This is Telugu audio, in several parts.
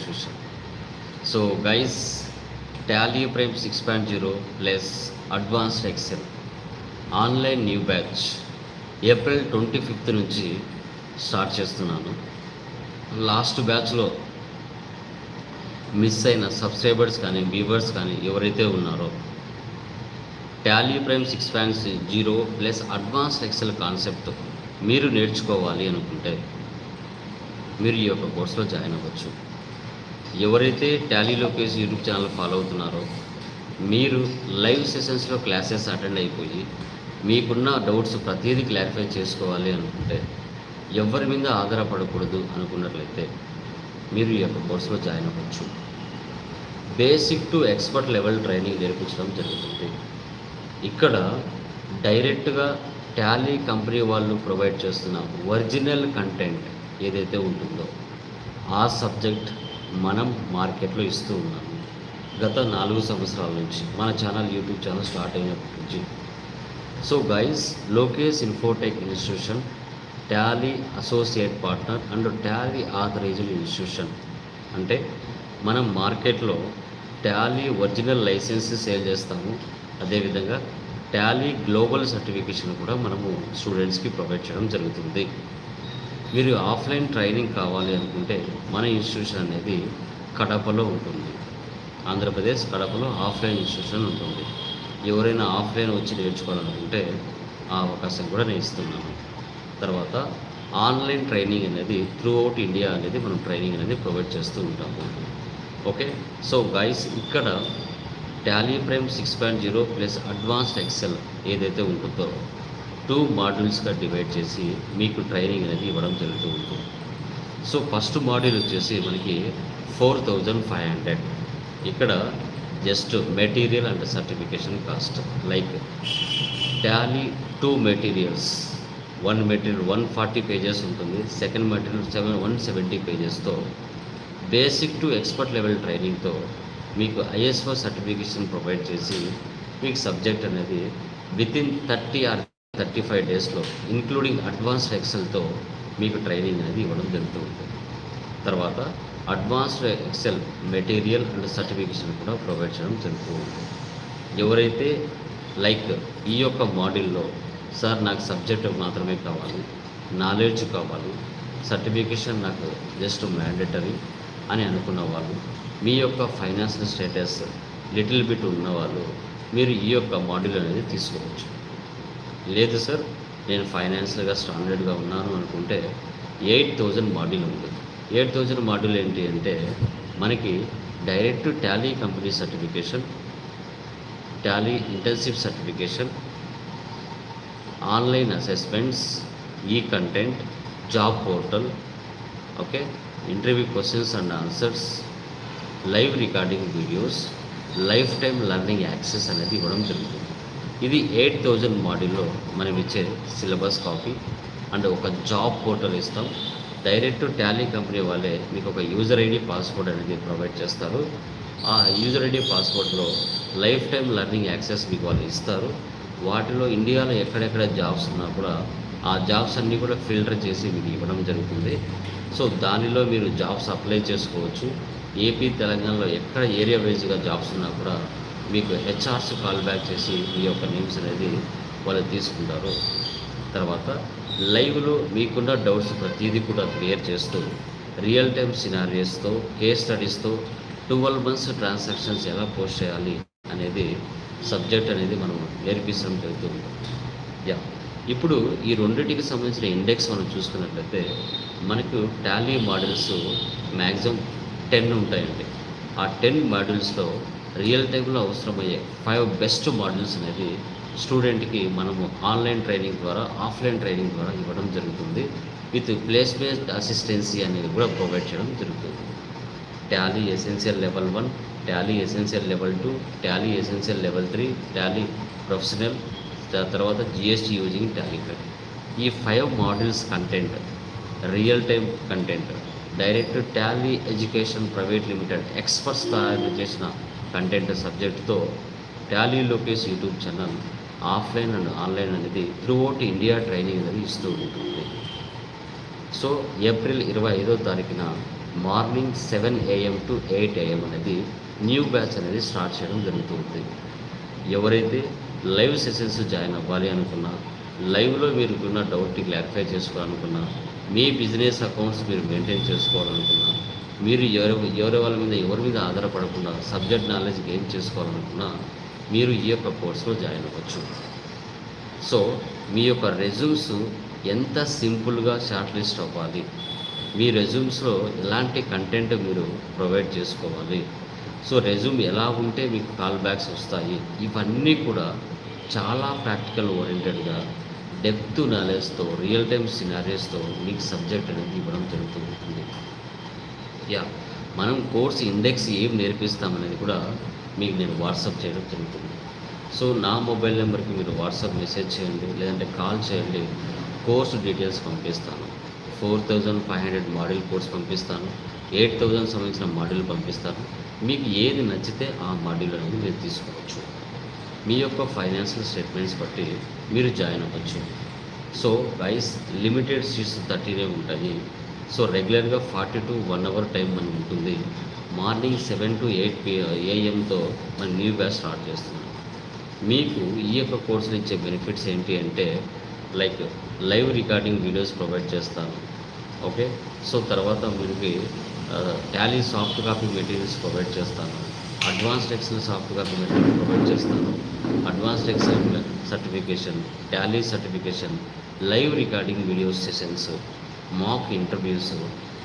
Institution so guys Tally Prime six point zero plus advanced Excel online new batch April twenty fifth నుంచి స్టార్ట్ చేస్తున్నాను. లాస్ట్ బ్యాచ్లో మిస్ అయిన సబ్స్క్రైబర్స్ కానీ వ్యూవర్స్ కానీ ఎవరైతే ఉన్నారో Tally Prime six point zero plus advanced Excel concept మీరు నేర్చుకోవాలి అనుకుంటే మీరు ఈ యొక్క కోర్సులో జాయిన్ అవ్వచ్చు. ఎవరైతే Tally Lokesh YouTube channel follow అవుతున్నారో మీరు లైవ్ సెషన్స్లో క్లాసెస్ అటెండ్ అయిపోయి మీకున్న డౌట్స్ ప్రతిదీ క్లారిఫై చేసుకోవాలి అనుకుంటే ఎవరి మీద ఆధారపడకూడదు అనుకున్నట్లయితే మీరు ఈ యొక్క కోర్సులో జాయిన్ అవ్వచ్చు. Basic to expert level training నేర్పించడం జరుగుతుంది. ఇక్కడ డైరెక్ట్గా టాలీ కంపెనీ వాళ్ళు ప్రొవైడ్ చేస్తున్న ఒరిజినల్ కంటెంట్ ఏదైతే ఉంటుందో ఆ సబ్జెక్ట్ మనం మార్కెట్లో ఇస్తూ ఉన్నాము గత నాలుగు సంవత్సరాల నుంచి మన ఛానల్ యూట్యూబ్ ఛానల్ స్టార్ట్ అయినప్పటి నుంచి so guys Lokesh Infotech institution Tally associate partner and Tally authorized institution. అంటే మనం మార్కెట్లో టాలీ ఒరిజినల్ లైసెన్స్ సేల్ చేస్తాము. అదేవిధంగా టాలీ గ్లోబల్ సర్టిఫికేషన్ కూడా మనము స్టూడెంట్స్కి ప్రొవైడ్ చేయడం జరుగుతుంది. మీరు ఆఫ్లైన్ ట్రైనింగ్ కావాలి అనుకుంటే మన ఇన్స్టిట్యూషన్ అనేది కడపలో ఉంటుంది. ఆంధ్రప్రదేశ్ కడపలో ఆఫ్లైన్ ఇన్స్టిట్యూషన్ ఉంటుంది. ఎవరైనా ఆఫ్లైన్ వచ్చి నేర్చుకోవాలనుకుంటే ఆ అవకాశం కూడా నేను ఇస్తున్నాను. తర్వాత ఆన్లైన్ ట్రైనింగ్ అనేది త్రూ అవుట్ ఇండియా అనేది మనం ట్రైనింగ్ అనేది ప్రొవైడ్ చేస్తూ ఉంటాము. ఓకే? సో గైస్ ఇక్కడ Tally Prime six point zero plus advanced Excel ఏదైతే ఉంటుందో టూ మాడ్యూల్స్గా డివైడ్ చేసి మీకు ట్రైనింగ్ అనేది ఇవ్వడం జరుగుతూ ఉంటుంది. సో ఫస్ట్ మాడ్యూల్ వచ్చేసి మనకి ఫోర్ థౌజండ్ ఫైవ్ హండ్రెడ్. ఇక్కడ just material and certification cost. Like Tally two materials. One material one forty pages ఉంటుంది. Second material seven one seventy పేజెస్తో. Basic to expert level ట్రైనింగ్తో మీకు ఐఎస్ఓ సర్టిఫికేషన్ ప్రొవైడ్ చేసి మీకు సబ్జెక్ట్ అనేది within thirty or thirty five డేస్లో ఇంక్లూడింగ్ అడ్వాన్స్డ్ ఎక్సెల్తో మీకు ట్రైనింగ్ అనేది ఇవ్వడం జరుగుతూ ఉంటుంది. తర్వాత advanced Excel material and certification కూడా ప్రొవైడ్ చేయడం జరుగుతూ ఉంటుంది. ఎవరైతే లైక్ ఈ యొక్క మాడ్యూల్లో సార్ నాకు సబ్జెక్ట్ మాత్రమే కావాలి నాలెడ్జ్ కావాలి సర్టిఫికేషన్ నాకు జస్ట్ మ్యాండేటరీ అని అనుకున్న వాళ్ళు మీ యొక్క ఫైనాన్షియల్ స్టేటస్ లిటిల్ బిట్ ఉన్నవాళ్ళు మీరు ఈ యొక్క మాడ్యూల్ అనేది తీసుకోవచ్చు. లేదు సార్ నేను ఫైనాన్షియల్గా స్టాండర్డ్గా ఉన్నాను అనుకుంటే ఎయిట్ థౌజండ్ మాడ్యూల్ ఉంది. ఎయిట్ థౌజండ్ మాడ్యూల్ ఏంటి అంటే మనకి direct Tally company certification Tally intensive certification online assessments ఈ content job portal okay interview questions and answers live recording videos life time learning access అనేది ఇవ్వడం జరుగుతుంది. ఇది ఎయిట్ థౌజండ్ మాడ్యూల్లో మనం ఇచ్చే సిలబస్ కాపీ. అండ్ ఒక జాబ్ పోర్టల్ ఇస్తాం. డైరెక్ట్ టాలీ కంపెనీ వాళ్ళే మీకు ఒక యూజర్ ఐడి పాస్వర్డ్ అనేది ప్రొవైడ్ చేస్తారు. ఆ user ID పాస్వర్డ్లో life time learning access మీకు వాళ్ళు ఇస్తారు. వాటిలో ఇండియాలో ఎక్కడెక్కడ జాబ్స్ ఉన్నా కూడా ఆ జాబ్స్ అన్నీ కూడా ఫిల్టర్ చేసి మీకు ఇవ్వడం జరుగుతుంది. సో దానిలో మీరు జాబ్స్ అప్లై చేసుకోవచ్చు. ఏపీ తెలంగాణలో ఎక్కడ ఏరియా వైజ్గా జాబ్స్ ఉన్నా కూడా మీకు హెచ్ఆర్స్ కాల్ బ్యాక్ చేసి మీ యొక్క నేమ్స్ అనేది వాళ్ళు తీసుకుంటారు. తర్వాత లైవ్లో మీకున్న డౌట్స్ ప్రతిదీ కూడా క్లియర్ చేస్తూ రియల్ టైమ్ సినారియస్తో కేస్ స్టడీస్తో ట్వెల్వ్ మంత్స్ ట్రాన్సాక్షన్స్ ఎలా పోస్ట్ చేయాలి అనేది సబ్జెక్ట్ అనేది మనం నేర్పించడం జరుగుతుంది. యా ఇప్పుడు ఈ రెండింటికి సంబంధించిన ఇండెక్స్ మనం చూసుకున్నట్లయితే మనకు టాలీ మోడల్స్ మ్యాక్సిమం టెన్ ఉంటాయండి. ఆ టెన్ మోడల్స్లో రియల్ టైంలో అవసరమయ్యే ఫైవ్ బెస్ట్ మోడల్స్ అనేది స్టూడెంట్కి మనము ఆన్లైన్ ట్రైనింగ్ ద్వారా ఆఫ్లైన్ ట్రైనింగ్ ద్వారా ఇవ్వడం జరుగుతుంది. విత్ ప్లేస్ బేస్డ్ అసిస్టెన్సీ అనేది కూడా ప్రొవైడ్ చేయడం జరుగుతుంది. Tally essential level one Tally essential level two Tally essential level three Tally professional తర్వాత జిఎస్టీ యూజింగ్ టాలీ ఈ five models content real time content direct Tally education private limited experts తయారు చేసిన content సబ్జెక్టుతో Tally Lokesh YouTube channel offline and online అనేది త్రూ అవుట్ ఇండియా ట్రైనింగ్ అనేది ఇస్తూ ఉంటుంది. సో ఏప్రిల్ ఇరవై ఐదో తారీఖున morning seven AM to eight AM అనేది న్యూ బ్యాచ్ అనేది స్టార్ట్ చేయడం జరుగుతుంది. ఎవరైతే లైవ్ సెషన్స్ జాయిన్ అవ్వాలి అనుకున్నా లైవ్లో మీరు ఉన్న డౌట్ని క్లారిఫై చేసుకోవాలనుకున్నా మీ బిజినెస్ అకౌంట్స్ మీరు మెయింటైన్ చేసుకోవాలనుకున్నా మీరు ఎవరి ఎవరి వాళ్ళ మీద ఎవరి మీద ఆధారపడకుండా సబ్జెక్ట్ నాలెడ్జ్ గెయిన్ చేసుకోవాలనుకున్నా మీరు ఈ యొక్క కోర్సులో జాయిన్ అవ్వచ్చు. సో మీ యొక్క రెజ్యూమ్స్ ఎంత సింపుల్గా షార్ట్ లిస్ట్ అవ్వాలి? మీ రెజ్యూమ్స్లో ఎలాంటి కంటెంట్ మీరు ప్రొవైడ్ చేసుకోవాలి? సో రెజ్యూమ్ ఎలా ఉంటే మీకు కాల్ బ్యాక్స్ వస్తాయి? ఇవన్నీ కూడా చాలా ప్రాక్టికల్ ఓరియంటెడ్గా డెప్త్ నాలెడ్జ్తో రియల్ టైమ్ సినారియస్తో మీకు సబ్జెక్ట్ అనేది ఇవ్వడం జరుగుతూ ఉంటుంది. యా మనం కోర్స్ ఇండెక్స్ ఏం నేర్పిస్తామనేది కూడా మీకు నేను వాట్సాప్ చేయడం జరుగుతుంది. సో నా మొబైల్ నెంబర్కి మీరు వాట్సాప్ మెసేజ్ చేయండి లేదంటే కాల్ చేయండి కోర్స్ డీటెయిల్స్ పంపిస్తాను. Four thousand five hundred model course పంపిస్తాను ఎయిట్ థౌజండ్ సంబంధించిన మోడల్ పంపిస్తాను. మీకు ఏది నచ్చితే ఆ మోడల్ అనేది మీరు తీసుకోవచ్చు. మీ యొక్క ఫైనాన్షియల్ స్టేట్మెంట్స్ బట్టి మీరు జాయిన్ అవ్వచ్చు. సో గైస్ లిమిటెడ్ సీట్స్ థర్టీనే ఉంటాయి. సో రెగ్యులర్గా forty to one hour time మనకు ఉంటుంది. Morning seven to eight P ఏఎంతో మన న్యూ బ్యాచ్ స్టార్ట్ చేస్తున్నాం. మీకు ఈ యొక్క కోర్సులు ఇచ్చే బెనిఫిట్స్ ఏంటి అంటే like live recording videos provide చేస్తాను. ఓకే? సో తర్వాత మీకు Tally soft copy materials provide చేస్తాను. Advanced Excel soft copy material provide చేస్తాను. Advanced Excel certification Tally certification live recording video sessions mock interviews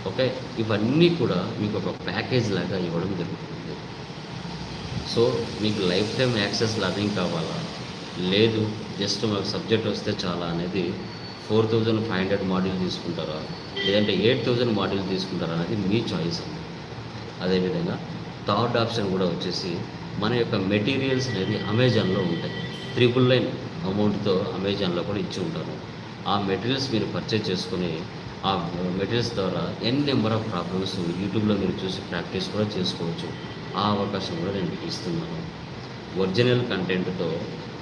okay ఇవన్నీ కూడా మీకు ఒక ప్యాకేజ్ లాగా ఇవ్వడం జరుగుతుంది. సో మీకు లైఫ్ టైం యాక్సెస్ లర్నింగ్ కావాలా? లేదు జస్ట్ మాకు సబ్జెక్ట్ వస్తే చాలా అనేది four thousand five hundred module తీసుకుంటారా? లేదంటే ఎయిట్ థౌజండ్ మాడ్యూల్ తీసుకుంటారా అనేది మీ చాయిస్ అండి. అదేవిధంగా థర్డ్ ఆప్షన్ కూడా వచ్చేసి మన యొక్క మెటీరియల్స్ అనేది అమెజాన్లో ఉంటాయి. త్రిపుల్ లైన్ అమౌంట్తో అమెజాన్లో కూడా ఇచ్చి ఉంటారు. ఆ మెటీరియల్స్ మీరు పర్చేజ్ చేసుకుని ఆ మెటీరియల్స్ ద్వారా ఎన్ నెంబర్ ఆఫ్ ప్రాబ్లమ్స్ యూట్యూబ్లో మీరు చూసి ప్రాక్టీస్ కూడా చేసుకోవచ్చు. ఆ అవకాశం కూడా నేను ఇస్తున్నాను. ఒరిజినల్ కంటెంట్తో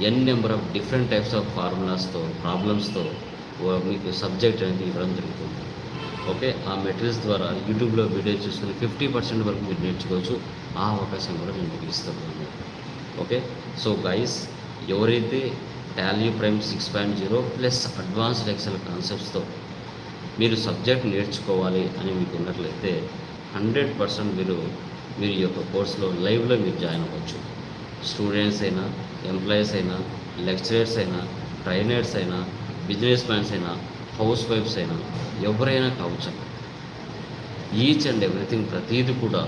N number of different types of ఫార్ములాస్తో ప్రాబ్లమ్స్తో మీకు సబ్జెక్ట్ అనేది ఇవ్వడం జరుగుతుంది. ఓకే? ఆ మెటీరియల్స్ ద్వారా యూట్యూబ్లో వీడియో చూసుకుని ఫిఫ్టీ పర్సెంట్ వరకు మీరు నేర్చుకోవచ్చు. ఆ అవకాశం కూడా నేను మీకు ఇస్తున్నాను. ఓకే? సో గైస్ ఎవరైతే Tally Prime six point zero plus advanced Excel కాన్సెప్ట్స్తో మీరు సబ్జెక్ట్ నేర్చుకోవాలి అని మీకు ఉన్నట్లయితే హండ్రెడ్ పర్సెంట్ మీరు మీరు ఈ యొక్క కోర్సులో లైవ్లో మీరు జాయిన్ అవ్వచ్చు. స్టూడెంట్స్ అయినా ఎంప్లాయీస్ అయినా లెక్చరర్స్ అయినా ట్రైనర్స్ అయినా బిజినెస్ మ్యాన్స్ అయినా హౌస్ వైఫ్స్ అయినా ఎవరైనా కావచ్చు. ఈచ్ అండ్ ఎవ్రీథింగ్ ప్రతీది కూడా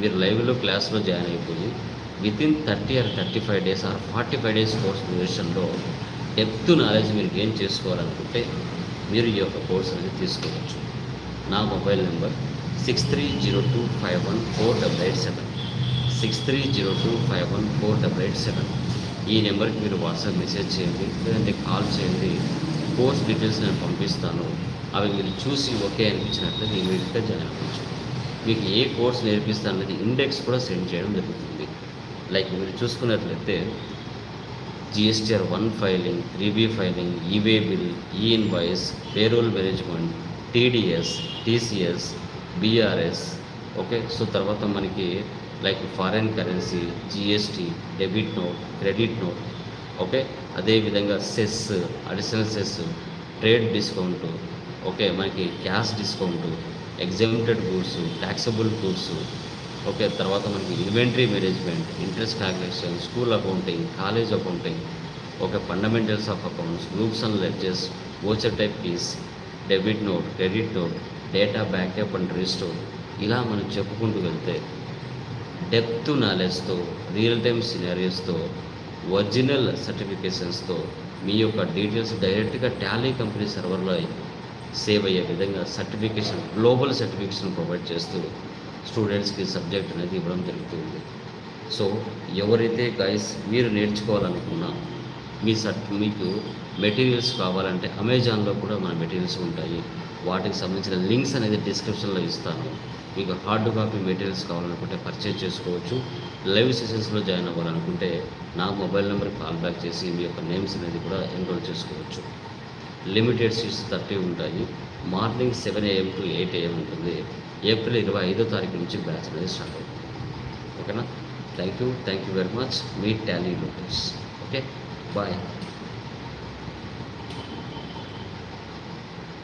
మీరు లైవ్లో క్లాస్లో జాయిన్ అయిపోయి within thirty or thirty five days or forty five days course డ్యూరేషన్లో depth knowledge మీరు గెయిన్ చేసుకోవాలనుకుంటే మీరు ఈ యొక్క కోర్స్ అనేది తీసుకోవచ్చు. నా mobile number six three zero two five one four double eight seven six three zero two five one four double eight seven ఈ నెంబర్కి మీరు వాట్సాప్ మెసేజ్ చేయండి లేదంటే కాల్ చేయండి. కోర్స్ డీటెయిల్స్ నేను పంపిస్తాను. అవి మీరు చూసి ఓకే అనిపించినట్లయితే ఇమీడియట్గా జాయిన్ అవ్వచ్చు. మీకు ఏ కోర్స్ నేర్పిస్తాను అనేది ఇండెక్స్ కూడా సెండ్ చేయడం జరుగుతుంది. లైక్ మీరు చూసుకున్నట్లయితే GSTR one filing three B filing eway bill e invoice payroll management TDS TCS BRS okay so తర్వాత మనకి like foreign currency GST debit note credit note okay అదేవిధంగా cess additional cess trade discount okay మనకి cash discount exempted goods taxable goods okay తర్వాత మనకి inventory management interest calculation school accounting college accounting okay fundamentals of accounts groups and ledgers voucher types debit note credit note data backup and restore ఇలా మనం చెప్పుకుంటూ వెళ్తే డెప్త్ నాలెడ్జ్తో రియల్ టైమ్ సినారియోస్తో ఒరిజినల్ సర్టిఫికేషన్స్తో మీ యొక్క డీటెయిల్స్ డైరెక్ట్గా టాలీ కంపెనీ సర్వర్లో సేవ్ అయ్యే విధంగా సర్టిఫికేషన్ గ్లోబల్ సర్టిఫికేషన్ ప్రొవైడ్ చేస్తూ స్టూడెంట్స్కి సబ్జెక్ట్ అనేది ఇవ్వడం జరుగుతుంది. సో ఎవరైతే గైస్ మీరు నేర్చుకోవాలనుకున్నా మీ సర్ట్ మీకు మెటీరియల్స్ కావాలంటే అమెజాన్లో కూడా మన మెటీరియల్స్ ఉంటాయి. వాటికి సంబంధించిన లింక్స్ అనేది డిస్క్రిప్షన్లో ఇస్తాను. మీకు హార్డ్ కాపీ మెటీరియల్స్ కావాలనుకుంటే పర్చేజ్ చేసుకోవచ్చు. లైవ్ సెషన్స్లో జాయిన్ అవ్వాలనుకుంటే నా మొబైల్ నెంబర్ కాల్ బ్యాక్ చేసి మీ యొక్క నేమ్స్ అనేది కూడా ఎన్రోల్ చేసుకోవచ్చు. లిమిటెడ్ సీట్స్ థర్టీ ఉంటాయి. Morning seven AM to eight AM ఉంటుంది. ఏప్రిల్ ఇరవై ఐదో తారీఖు నుంచి బ్యాచ్ అనేది స్టార్ట్ అవుతుంది. ఓకేనా? Thank you. Thank you very much. Me Tally Lokesh. Okay? Bye.